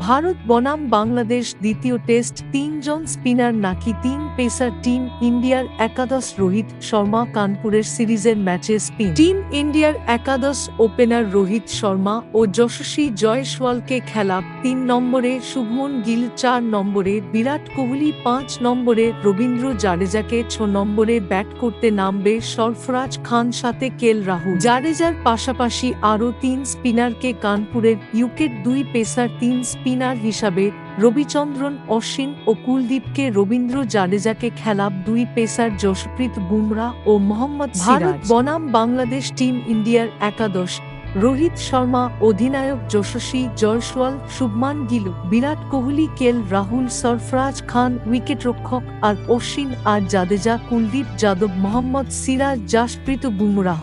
ভারত বনাম বাংলাদেশ দ্বিতীয় টেস্ট, তিনজন স্পিনার নাকি তিন পেসার টিম ইন্ডিয়ার একাদশ রোহিত শর্মা কানপুরের সিরিজের ম্যাচে স্পিন। টিম ইন্ডিয়ার একাদশ ওপেনার রোহিত শর্মা ও যশস্বী জয়সওয়ালকে খেলা তিন নম্বরে, শুভমন গিল চার নম্বরে, বিরাট কোহলি পাঁচ নম্বরে, রবীন্দ্র জাডেজাকে ছ নম্বরে ব্যাট করতে নামবে সরফরাজ খান সাথে কেল রাহুল। জাডেজার পাশাপাশি আরও তিন স্পিনারকে কানপুরের ইউকেট দুই পেসার তিন স্পিনার হিসাবে রবিচন্দ্রন অশ্বিন ও কুলদীপকে রবীন্দ্র জাডেজাকে খেলাপ দুই পেসার যশপ্রীত বুমরা ও মোহাম্মদ ভারত বনাম বাংলাদেশ টিম ইন্ডিয়ার একাদশ। রোহিত শর্মা অধিনায়ক যশস্বী জয়সওয়াল শুভমান গিল বিরাট কোহলি কেল রাহুল সরফরাজ খান উইকেটরক্ষক আর অশ্বিন আর জাদেজা কুলদীপ যাদব মোহাম্মদ সিরাজ জাসপ্রীত বুমরাহ।